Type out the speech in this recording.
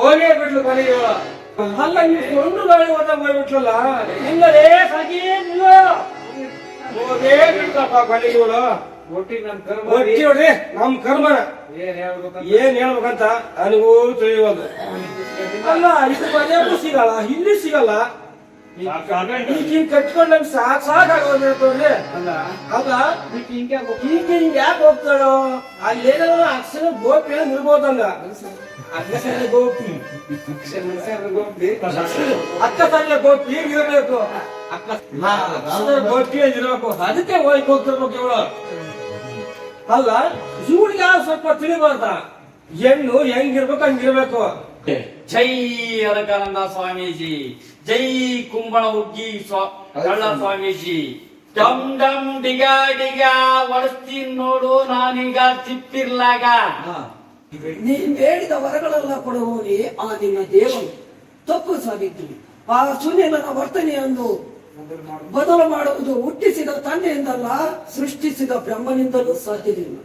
ಹೋಗೇ ಬಿಟ್ಲು ಕೊನೆಗೆ. ಅಲ್ಲ ನೀವು ಕೊಂಡು ಗಾಳಿ ಹೋದ ಹೋಗ್ಬಿಟ್ಲಲ್ಲ? ಇಲ್ಲಲೇ ಸಾಕಿ ನಿಲ್ಲ ಹೋಗೇ ಬಿಡ್ತಪ್ಪ ಕೊನೆಗೆ ಇವಳು. ಒಟ್ಟಿಗೆ ನನ್ ಕರ್ಮ ಒಟ್ಟಿ ನೋಡ್ರಿ ನಮ್ ಕರ್ಮ. ಏನ್ ಹೇಳ್ಬೇಕಂತ? ಏನ್ ಹೇಳ್ಬೇಕಂತ? ನನಗೂ ತಿಳಿಯೋದು ಅಲ್ಲ ಇದು ಮನೆಯಲ್ಲೂ ಸಿಗಲ್ಲ? ಇಲ್ಲಿ ಸಿಗಲ್ಲ. ಈಗ ಕಟ್ಕೊಂಡು ನಮ್ಗೆ ಸಾಕ್ ನೋಡ್ರಿ ಅಲ್ಲ? ಅಲ್ಲ ಈಕಿ ಹಿಂಗೆ ಯಾಕೆ ಹೋಗ್ತಾಳೋ ಅಲ್ಲಿ ಏನಾದ್ರು ಅಕ್ಷರ ಗೋಪಿ ಅಂತ ಇರ್ಬೋದಲ್ಲ. ಅಕ್ಷರ ಗೋಪಿ. ಗೋಪಿ. ಅಕ್ಕ ಸಣ್ಣ ಗೋಪಿ ಇರಬೇಕು ಇರ್ಬೇಕು? ಅಕ್ಕ ಗೋಪಿ ಇರ್ಬೇಕು? ಅದಕ್ಕೆ ಹೋಗಿ ಹೋಗ್ತಿರ್ಬೇಕು ಇವಳು. ಅಲ್ಲ ಇವಳಿಗೆ ಯಾವ ಸ್ವಲ್ಪ ತಿಳಿಬಾರ್ದ? ಹೆಣ್ಣು ಹೆಂಗಿರ್ಬೇಕು ಹಂಗಿರ್ಬೇಕು ಜೈ ಅದಕಾನಂದ ಸ್ವಾಮೀಜಿ ಜೈ ಕುಂಬಳ ಹುಗ್ಗಿ ಕಳ್ಳ ಸ್ವಾಮೀಜಿ. ಡಮ್ ಡಮ್ ಡಿಗ ಡಿಗ ಒಡಿಸ್ತೀನಿ ನೋಡು ನಾನೀಗ ಸಿಪ್ಪಿರ್ಲಾಗ ನೀನ್ ಬೇಡಿದ ವರಗಳೆಲ್ಲ ಕೊಡುವವನೇ ಆ ನಿನ್ನ ದೇವರು. ತಪ್ಪು ಸಾಗಿದ್ದು ಆ ಸುನಿಲನ ವರ್ತನೆಯನ್ನು ಬದಲು ಮಾಡುವುದು ಹುಟ್ಟಿಸಿದ ತಂದೆಯಿಂದಲ್ಲ ಸೃಷ್ಟಿಸಿದ ಬ್ರಹ್ಮನಿಂದಲೂ ಸಾಧ್ಯವಿಲ್ಲ.